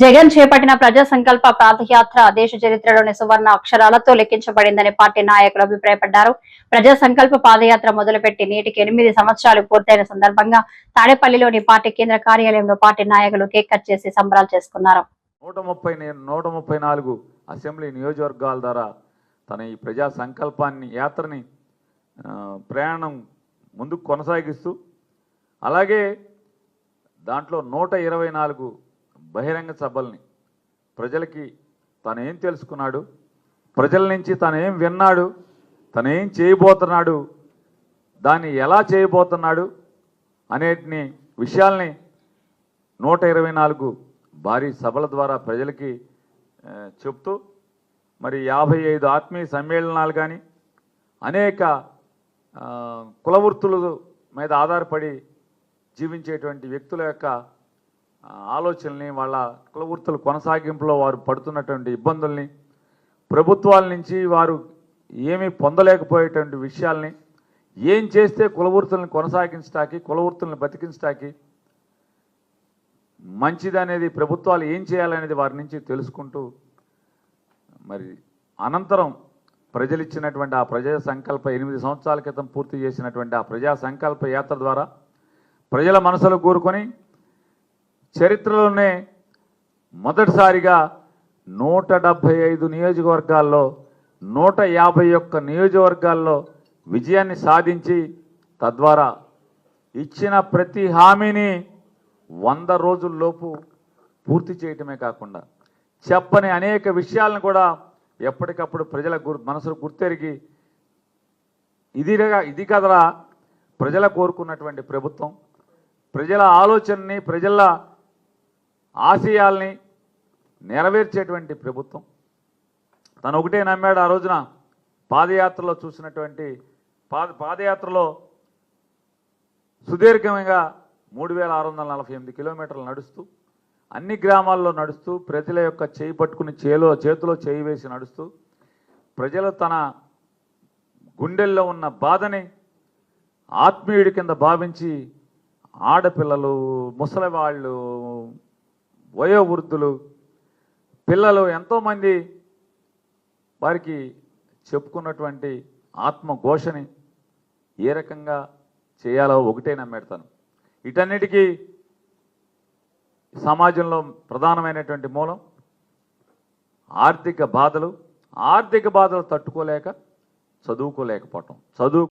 జగన్ చేపట్టిన ప్రజా సంకల్ప పాదయాత్ర దేశ చరిత్రలోని సువర్ణ అక్షరాలతో లెక్కించబడిందని పార్టీ నాయకులు అభిప్రాయపడ్డారు. ప్రజా సంకల్ప పాదయాత్ర మొదలుపెట్టి నేటికి ఎనిమిది సంవత్సరాలు పూర్తయిన సందర్భంగా తాడేపల్లిలోని పార్టీ కేంద్ర కార్యాలయంలో పార్టీ నాయకులు కేక్ కట్ చేసి సంబరాలు చేసుకున్నారు. నూట ముప్పై నూట ముప్పై నాలుగు అసెంబ్లీ నియోజకవర్గాల ద్వారా తన ఈ ప్రజా సంకల్పాన్ని యాత్రని ప్రయాణం ముందుకు కొనసాగిస్తూ అలాగే దాంట్లో నూట ఇరవై నాలుగు బహిరంగ సభల్ని. ప్రజలకి తను ఏం తెలుసుకున్నాడు? ప్రజల నుంచి తను ఏం విన్నాడు? తను ఏం చేయబోతున్నాడు? దాన్ని ఎలా చేయబోతున్నాడు? అనేటిని విషయాల్ని నూట ఇరవై నాలుగు భారీ సభల ద్వారా ప్రజలకి చెప్తూ మరి యాభై ఐదు ఆత్మీయ సమ్మేళనాలు కానీ అనేక కులవృత్తుల మీద ఆధారపడి జీవించేటువంటి వ్యక్తుల యొక్క ఆలోచనల్ని వాళ్ళ కులవృత్తుల కొనసాగింపులో వారు పడుతున్నటువంటి ఇబ్బందుల్ని ప్రభుత్వాల నుంచి వారు ఏమీ పొందలేకపోయేటువంటి విషయాల్ని ఏం చేస్తే కులవృత్తులను కొనసాగించడానికి కులవృత్తులను బతికించడానికి మంచిదనేది ప్రభుత్వాలు ఏం చేయాలనేది వారి నుంచి తెలుసుకుంటూ మరి అనంతరం ప్రజలు ఇచ్చినటువంటి ఆ ప్రజా సంకల్ప ఎనిమిది సంవత్సరాల క్రితం పూర్తి చేసినటువంటి ఆ ప్రజా సంకల్ప యాత్ర ద్వారా ప్రజల మనసులో కోరుకొని చరిత్రలోనే మొదటిసారిగా నూట డెబ్భై ఐదు నియోజకవర్గాల్లో నూట యాభై ఒక్క నియోజకవర్గాల్లో విజయాన్ని సాధించి తద్వారా ఇచ్చిన ప్రతి హామీని వంద రోజుల్లోపు పూర్తి చేయటమే కాకుండా చెప్పని అనేక విషయాలను కూడా ఎప్పటికప్పుడు ప్రజల గుర్ మనసులు గుర్తెరిగి ఇదిగా ఇది కదరా ప్రజల కోరుకున్నటువంటి ప్రభుత్వం ప్రజల ఆలోచనని ప్రజల ఆశయాల్ని నెరవేర్చేటువంటి ప్రభుత్వం. తను ఒకటే నమ్మాడు ఆ రోజున పాదయాత్రలో చూసినటువంటి పాద పాదయాత్రలో సుదీర్ఘంగా మూడు వేల ఆరు వందల నలభై ఎనిమిది కిలోమీటర్లు నడుస్తూ అన్ని గ్రామాల్లో నడుస్తూ ప్రజల యొక్క చేయి పట్టుకుని చేలో చేతిలో చేయి వేసి నడుస్తూ ప్రజలు తన గుండెల్లో ఉన్న బాధని ఆత్మీయుడి కింద భావించి ఆడపిల్లలు ముసలివాళ్ళు వయోవృద్ధులు పిల్లలు ఎంతోమంది వారికి చెప్పుకున్నటువంటి ఆత్మఘోషని ఏ రకంగా చేయాలో ఒకటే నమ్మెడతాను. వీటన్నిటికీ సమాజంలో ప్రధానమైనటువంటి మూలం ఆర్థిక బాధలు. ఆర్థిక బాధలు తట్టుకోలేక చదువుకోలేకపోవటం. చదువు